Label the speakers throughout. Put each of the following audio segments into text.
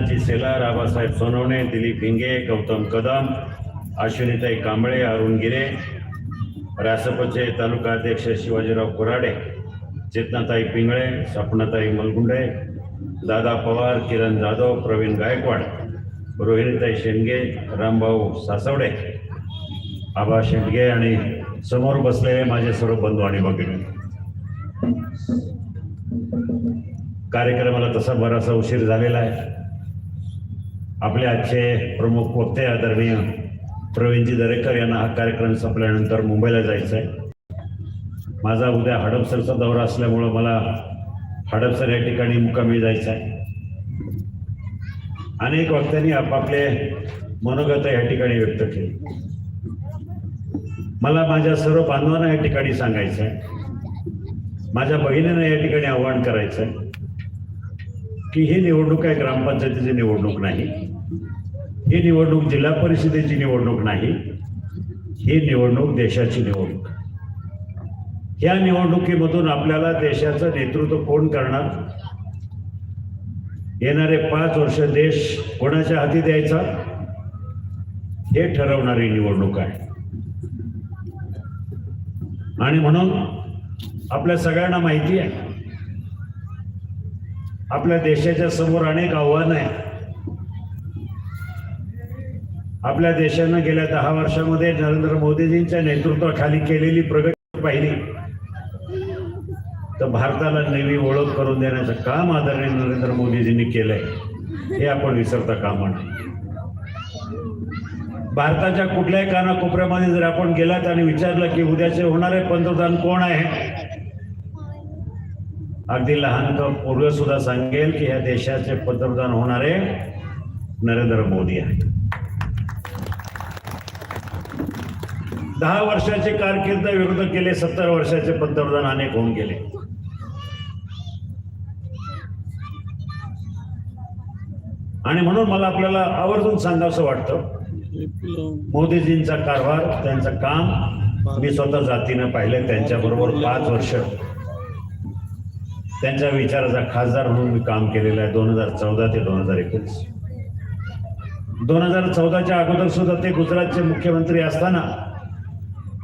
Speaker 1: अण्णाजी सेलार आबासाहेब सोनवणे दिलीप हिंगे गौतम कदम अश्विनीताई कांबळे अरुण गिरे रासपचे तालुका अध्यक्ष शिवाजीराव कोराडे चेतनाताई पिंगळे स्वप्नाताई मलगुंडे दादा पवार किरण जाधव प्रवीण गायकवाड रोहिणीताई शेंडगे रामभाऊ सासवडे आबा शेंडगे आणि समोर बसलेले माझे सर्व बंधू आणि भगिनी. कार्यक्रमाला तसा बराचसा उशीर झालेला आहे. आपले आजचे प्रमुख वक्ते आदरणीय प्रवीणजी दरेकर यांना हा कार्यक्रम संपल्यानंतर मुंबईला जायचं आहे. माझा उद्या हडपसरचा दौरा असल्यामुळं मला हडपसर या ठिकाणी मुक्कामी जायचं आहे. अनेक वक्त्यांनी आपापले मनोगत या ठिकाणी व्यक्त केले. मला माझ्या सर्व बांधवांना या ठिकाणी सांगायचं आहे. माझ्या बहिणींना या ठिकाणी आव्हान करायचं आहे की ही निवडणूक आहे ग्रामपंचायतीची निवडणूक नाही. ही निवडणूक जिल्हा परिषदेची निवडणूक नाही ही निवडणूक देशाची निवडणूक. या निवडणुकीमधून आपल्याला देशाचं नेतृत्व कोण करणार? येणारे पाच वर्ष देश कोणाच्या हाती द्यायचा? हे ठरवणारी निवडणूक आहे. आणि म्हणून आपल्या सगळ्यांना माहिती आहे. आपल्या देशाच्या समोर अनेक आव्हानं आहेत. आपल्या देशानं गेल्या दहा वर्षामध्ये नरेंद्र मोदीजींच्या नेतृत्वाखाली केलेली प्रगती पाहिली. तर भारताला नवी ओळख करून देण्याचं काम आदरणीय नरेंद्र मोदीजींनी केलंय. हे आपण विसरता कामा नये. भारताच्या कुठल्याही कानाकोपऱ्यामध्ये जर आपण गेलात आणि विचारलं की उद्याचे होणारे पंतप्रधान कोण आहे? अगदी लहान पूर्व सुद्धा सांगेल की ह्या देशाचे पंतप्रधान होणारे नरेंद्र मोदी आहेत. दहा वर्षाचे कारकीर्द विरुद्ध केले सत्तर वर्षाचे पंतप्रधान अनेक होऊन गेले. आणि म्हणून मला आपल्याला आवर्जून सांगावंसं वाटतं मोदीजींचा कारभार त्यांचं काम मी स्वतः जातीनं पाहिलं त्यांच्याबरोबर पाच वर्ष त्यांच्या विचाराचा खासदार म्हणून मी काम केलेलं आहे दोन हजार चौदा ते दोन हजार एकोणीस. दोन हजार चौदाच्या अगोदर सुद्धा ते गुजरातचे मुख्यमंत्री असताना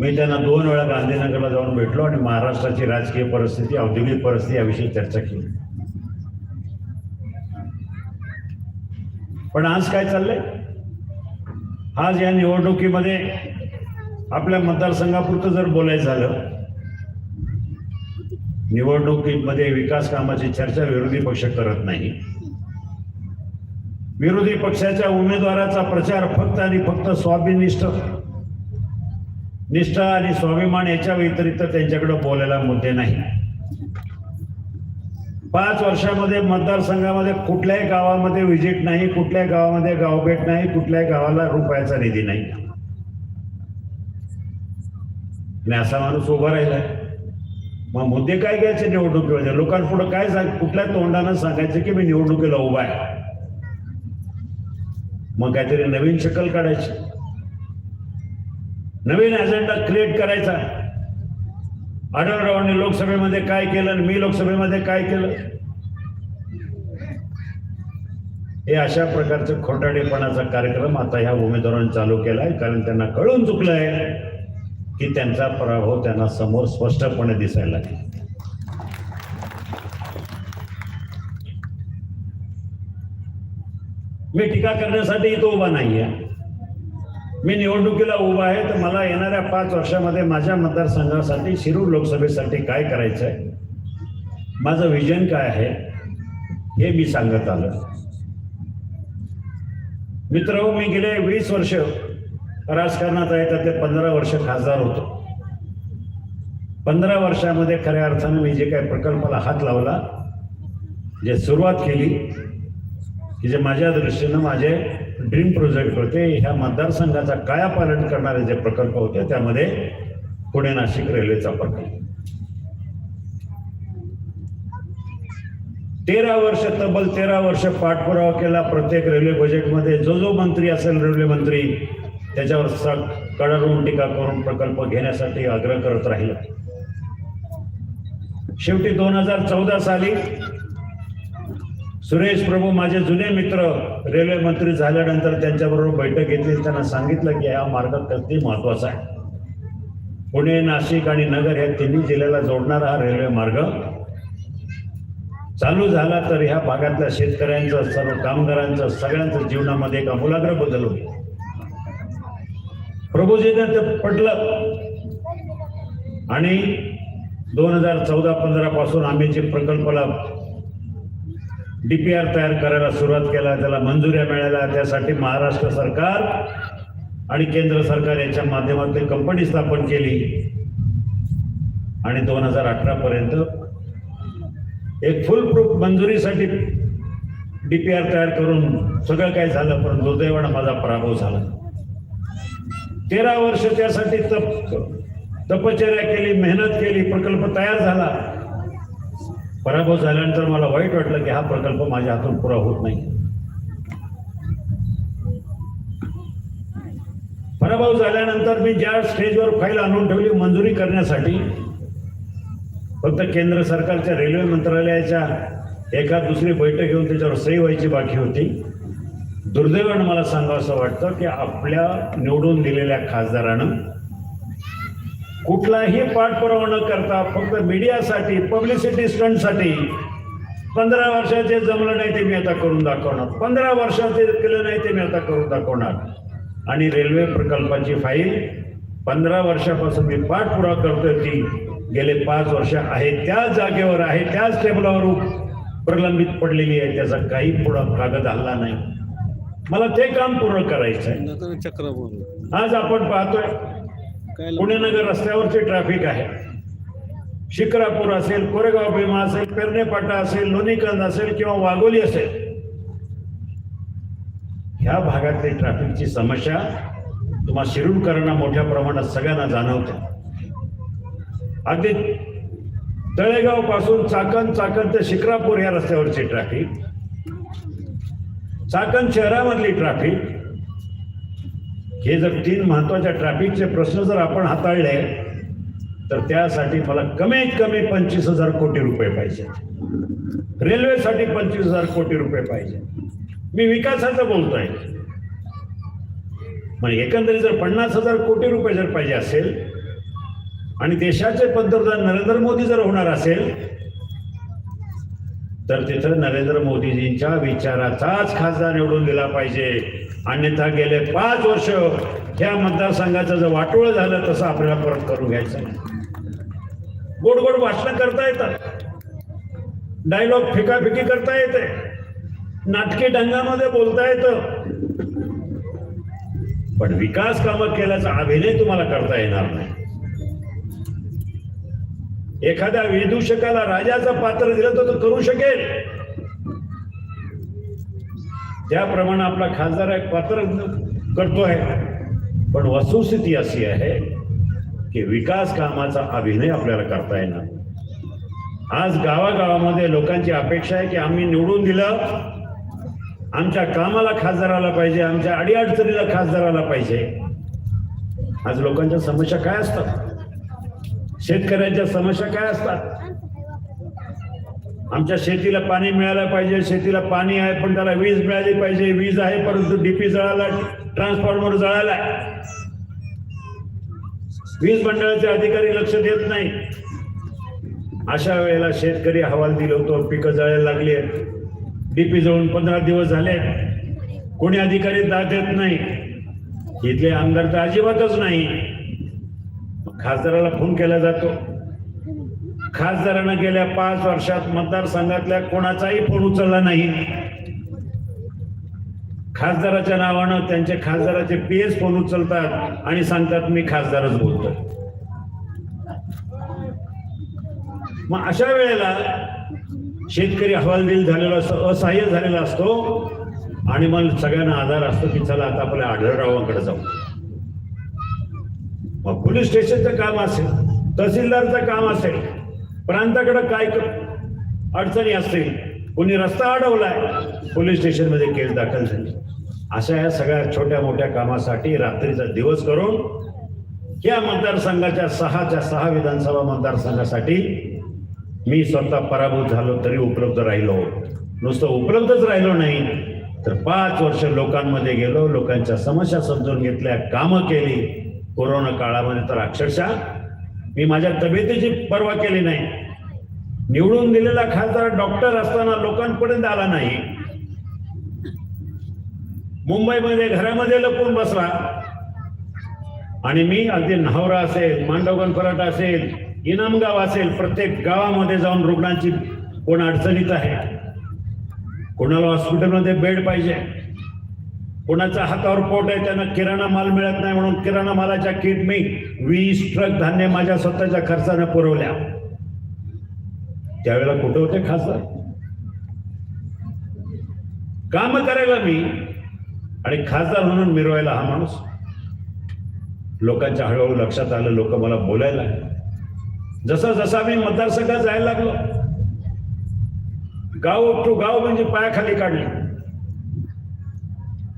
Speaker 1: मी त्यांना दोन वेळा गांधीनगरला जाऊन भेटलो आणि महाराष्ट्राची राजकीय परिस्थिती औद्योगिक परिस्थिती याविषयी चर्चा केली. पण आज काय चाललंय? आज या निवडणुकीमध्ये आपल्या मतदारसंघापुरतं जर बोलायचं झालं निवडणुकीमध्ये विकास कामाची चर्चा विरोधी पक्ष करत नाही. विरोधी पक्षाच्या उमेदवाराचा प्रचार फक्त आणि फक्त स्वाभिनिष्ठ निष्ठा आणि स्वाभिमान याच्या व्यतिरिक्त त्यांच्याकडे बोलायला मुद्दे नाही. पाच वर्षामध्ये मतदारसंघामध्ये कुठल्याही गावामध्ये विजिट नाही कुठल्याही गावामध्ये गावभेट नाही कुठल्याही गावाला रुपयाचा निधी नाही. आणि असा माणूस उभा राहिलाय. मग मुद्दे काय घ्यायचे निवडणुकीमध्ये? लोकांपुढे काय सांग कुठल्या तोंडानं सांगायचं की मी निवडणुकीला उभा आहे? मग काहीतरी नवीन शक्कल काढायची. नवीन अजेंडा क्रिएट करायचा आढळरावांनी लोकसभेमध्ये काय केलं आणि मी लोकसभेमध्ये काय केलं? हे अशा प्रकारचं खोटाडेपणाचा कार्यक्रम आता ह्या उमेदवारांनी चालू केलाय कारण त्यांना कळून चुकलंय की त्यांचा पराभव त्यांना समोर स्पष्टपणे दिसायला लागला. मी टीका करण्यासाठी इथं उभा नाहीये. मी निवडणुकीला उभा आहे तर मला येणाऱ्या पाच वर्षामध्ये माझ्या मतदारसंघासाठी शिरूर लोकसभेसाठी काय करायचं आहे माझं विजन काय आहे? हे मी सांगत आलं मित्र हो, मी गेले वीस वर्ष राजकारणात आहे त्यातले पंधरा वर्ष खासदार होतो. पंधरा वर्षामध्ये खऱ्या अर्थानं मी जे काही प्रकल्पाला हात लावला जे सुरुवात केली की जे माझ्या दृष्टीनं माझे ड्रीम प्रोजेक्ट होते ह्या मतदारसंघाचा कायापालट करणारे जे प्रकल्प होते त्यामध्ये पुणे नाशिक रेल्वेचा प्रकल्प. तेरा वर्ष तब्बल तेरा वर्ष पाठपुरावा केला प्रत्येक रेल्वे बजेटमध्ये जो जो मंत्री असेल रेल्वे मंत्री त्याच्यावर स- कडाडून टीका करून प्रकल्प घेण्यासाठी आग्रह करत राहिला. शेवटी दोन हजार चौदा साली सुरेश प्रभू माझे जुने मित्र रेल्वे मंत्री झाल्यानंतर त्यांच्याबरोबर बैठक घेतली. त्यांना सांगितलं की हा मार्ग किती महत्त्वाचा आहे. पुणे नाशिक आणि नगर या तिन्ही जिल्ह्याला जोडणारा हा रेल्वे मार्ग. चालू झाला तर ह्या भागातल्या शेतकऱ्यांचं सर्व कामगारांचं सगळ्यांचं जीवनामध्ये एक अमूलाग्र बदल होईल. प्रभूजीने ते पटलं आणि दोन हजार चौदा पंधरा पासून आम्ही जे प्रकल्पाला डीपीआर तयार करायला सुरुवात केला त्याला मंजुऱ्या मिळाल्या त्यासाठी महाराष्ट्र सरकार आणि केंद्र सरकार याच्या माध्यमातून कंपनी स्थापन केली. आणि दोन हजार अठरा पर्यंत एक फुल प्रूफ मंजुरीसाठी डीपीआर तयार करून सगळं काय झालं पण दुर्दैवानं माझा पराभव झाला. तेरा वर्ष त्यासाठी तप तपश्चर्या केली मेहनत केली प्रकल्प तयार झाला. पराभव झाल्यानंतर मला वाईट वाटलं की हा प्रकल्प माझ्या हातून पुरा होत नाही. पराभव झाल्यानंतर मी ज्या स्टेजवर फाईल आणून ठेवली मंजुरी करण्यासाठी फक्त केंद्र सरकारच्या रेल्वे मंत्रालयाच्या एका दुसरी बैठक घेऊन त्याच्यावर सही व्हायची बाकी होती. दुर्दैवानं मला सांगावं असं वाटतं की आपल्या निवडून दिलेल्या खासदारानं कुठलाही पाठपुरावा न करता फक्त मीडियासाठी पब्लिसिटी स्टंटसाठी पंधरा वर्षाचे जमलं नाही ते मी आता करून दाखवणार. पंधरा वर्षाचे केलं नाही ते मी आता करून दाखवणार. आणि रेल्वे प्रकल्पाची फाईल पंधरा वर्षापासून मी पाठपुरावा करतोय ती. गेले पाच वर्ष आहे त्याच जागेवर आहे त्याच टेबलावर प्रलंबित पडलेली आहे. त्याचा काही पुढं कागद हल्ला नाही. मला ते काम पूर्ण करायचं आहे आज आपण पाहतोय. पुणे नगर रस्त्यावरचे ट्रॅफिक आहे. शिक्रापूर असेल कोरेगाव भीमा असेल पेरणेपाटा असेल लोणीकंद असेल किंवा वाघोली असेल ह्या भागातली ट्रॅफिकची समस्या तुम्हाला शिरूरकरांना मोठ्या प्रमाणात सगळ्यांना जाणवते. अगदी तळेगावपासून चाकण चाकण ते शिक्रापूर या रस्त्यावरची ट्रॅफिक चाकण शहरामधली ट्रॅफिक हे जर तीन महत्त्वाच्या ट्रॅफिकचे प्रश्न जर आपण हाताळले तर त्यासाठी मला कमीत कमी पंचवीस हजार कोटी रुपये पाहिजे. रेल्वेसाठी पंचवीस हजार कोटी रुपये पाहिजे. मी विकासाचं बोलतोय. मग एकंदरीत जर पन्नास हजार कोटी रुपये जर पाहिजे असेल आणि देशाचे पंतप्रधान नरेंद्र मोदी जर होणार असेल तर तिथं नरेंद्र मोदीजींच्या विचाराचाच खासदार निवडून दिला पाहिजे. अन्यथा गेले पाच वर्ष ह्या मतदारसंघाचं जर वाटोळ झालं तसं आपल्याला परत करून घ्यायचं नाही. गोड गोड भाषणं करता येतात. डायलॉग फिकाफिकी करता येते. नाटकी ढंगामध्ये बोलता येतं. पण विकास कामं केल्याचा अभिनय तुम्हाला करता येणार नाही. एखाद्या विदूषकाला राजाचं पात्र दिलं तर तो करू शकेल. त्याप्रमाणे आपला खासदार एक पात्र करतोय पण वस्तुस्थिती अशी आहे की विकास कामाचा अभिनय आपल्याला करता येणार आज गावागावामध्ये लोकांची अपेक्षा आहे की आम्ही निवडून दिलं आमच्या कामाला खासदाराला पाहिजे आमच्या अडीअडचणीला खासदाराला पाहिजे. आज लोकांच्या समस्या काय असतात? शेतकऱ्यांच्या समस्या काय असतात? आमच्या शेतीला पाणी मिळायला पाहिजे शेतीला पाणी आहे पण त्याला वीज मिळाली पाहिजे. वीज आहे परंतु डीपी जळाला ट्रान्सफॉर्मर जळाला. वीज मंडळाचे अधिकारी लक्ष देत नाही. अशा वेळेला शेतकरी अहवाल दिलं होतं पिकं जळायला लागली आहेत. डीपी जळून पंधरा दिवस झाले कोणी अधिकारी दाद देत नाही. इथले आमदार तर अजिबातच नाही. खासदाराला फोन केला जातो. खासदारानं गेल्या पाच वर्षात मतदारसंघातल्या कोणाचाही फोन उचलला नाही. खासदाराच्या नावानं त्यांचे खासदाराचे पीएस फोन उचलतात आणि सांगतात मी खासदारच बोलतो मग अशा वेळेला शेतकरी हवालदिल झालेला असतो असहाय्य झालेला असतो आणि मग सगळ्यांना आधार असतो की चला आता आपल्या आढळरावांकडे जाऊ. मग पोलीस स्टेशनचं काम असेल तहसीलदारचं काम असेल प्रांताकडे काय अडचणी असतील कोणी रस्ता अडवलाय पोलीस स्टेशनमध्ये केस दाखल झाली. अशा या सगळ्या छोट्या मोठ्या कामासाठी रात्रीचा दिवस करून या मतदारसंघाच्या सहाच्या सहा विधानसभा मतदारसंघासाठी मी स्वतः पराभूत झालो तरी उपलब्ध राहिलो. नुसतं उपलब्धच राहिलो नाही तर पाच वर्ष लोकांमध्ये गेलो लोकांच्या समस्या समजून घेतल्या कामं केली. कोरोना काळामध्ये तर अक्षरशः मी माझ्या तब्येतीची पर्वा केली नाही. निवडून दिलेला खासदार डॉक्टर असताना लोकांपर्यंत आला नाही. मुंबईमध्ये घरामध्ये लपून बसला. आणि मी अगदी न्हावरा असेल मांडवगण पराठा असेल इनामगाव असेल प्रत्येक गावामध्ये जाऊन रुग्णांची कोण अडचणीत आहे? कोणाला हॉस्पिटलमध्ये बेड पाहिजे? कोणाचा हातावर पोट आहे त्यांना किराणा माल मिळत नाही म्हणून किराणा मालाच्या किट मी वीस ट्रक धान्य माझ्या स्वतःच्या खर्चाने पुरवल्या. त्यावेळेला कुठे होते खासदार? काम करायला मी आणि खासदार म्हणून मिरवायला हा माणूस. लोकांच्या हळूहळू लक्षात आलं लोक मला बोलायला जसा जसा मी मतदारसंघात जायला लागलो. गाव टू गाव म्हणजे पायाखाली काढले.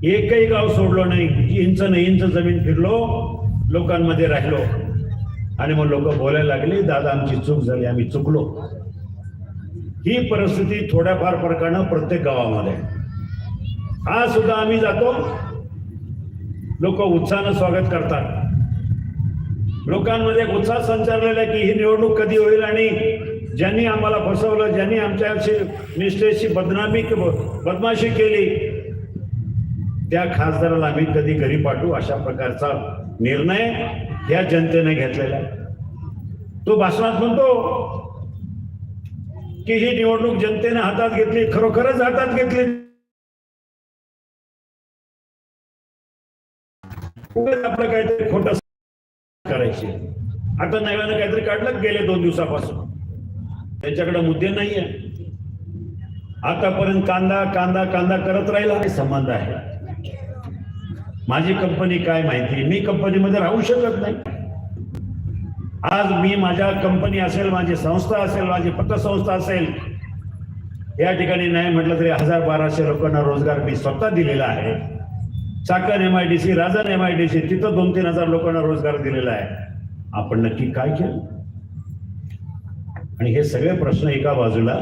Speaker 1: एकही गाव सोडलो नाही. इंच नाही इंच जमीन फिरलो लोकांमध्ये राहिलो. आणि मग लोक बोलायला लागले दादा आमची चूक झाली आम्ही चुकलो. ही परिस्थिती थोड्याफार फरकानं प्रत्येक गावामध्ये. आज सुद्धा आम्ही जातो. लोक उत्साहानं स्वागत करतात. लोकांमध्ये एक उत्साह संचारलेला की ही निवडणूक कधी होईल आणि ज्यांनी आम्हाला फसवलं ज्यांनी आमच्याशी निष्ठेशी बदनामी बदमाशी केली त्या खासदाराला आम्ही कधी घरी पाठवू अशा प्रकारचा निर्णय या जनतेने घेतलेला तो भाषणात म्हणतो की ही निवडणूक जनतेने हातात घेतली खरोखरच हातात घेतली. आपलं काहीतरी खोट करायचे. आता नव्यानं काहीतरी काढलं गेले दोन दिवसापासून. त्यांच्याकडे मुद्दे नाहीये. आतापर्यंत कांदा कांदा कांदा करत राहिला हे संबंध आहे. माझी कंपनी काय माहिती? मी कंपनीमध्ये राहू शकत नाही. आज मी माझ्या कंपनी असेल माझी संस्था असेल माझी पतसंस्था असेल या ठिकाणी नाही म्हटलं तरी हजार बाराशे लोकांना रोजगार मी स्वतः दिलेला आहे. Chakan M I D C Rajan M I D C तिथं दोन तीन हजार लोकांना रोजगार दिलेला आहे. आपण नक्की काय केलं? आणि हे सगळे प्रश्न एका बाजूला.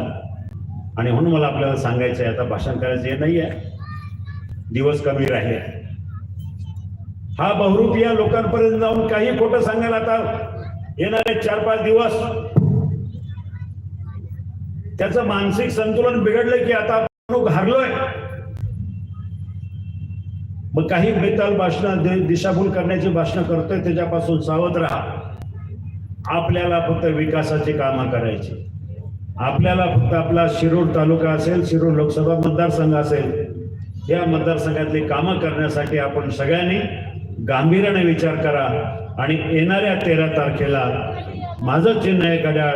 Speaker 1: आणि म्हणून मला आपल्याला सांगायचं आहे आता भाषण करायचं हे नाही आहे दिवस कमी राहिले. हा बहुरूप या लोकांपर्यंत जाऊन काही खोटं सांगायला आता येणारे चार पाच दिवस त्याचं मानसिक संतुलन बिघडलं की आता आपण हारलोय. मग काही बेताल भाषण दिशाभूल करण्याची भाषणं करतोय त्याच्यापासून सावध राहा. आपल्याला फक्त विकासाची कामं करायची. आपल्याला फक्त आपला शिरूर तालुका असेल शिरूर लोकसभा मतदारसंघ असेल या मतदारसंघातली कामं करण्यासाठी आपण सगळ्यांनी गांभीर्याने विचार करा आणि येणाऱ्या तेरा तारखेला माझं चिन्ह आहे घड्याळ.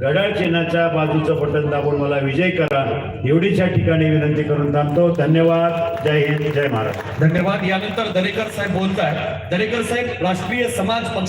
Speaker 1: घड्याळ चिन्हाच्या बाजूचं बटन दाबून मला विजय करा. एवढीच्या ठिकाणी विनंती करून थांबतो. धन्यवाद. जय हिंद. जय महाराज
Speaker 2: धन्यवाद. यानंतर दरेकर साहेब बोलत आहेत दरेकर साहेब राष्ट्रीय समाज पक्ष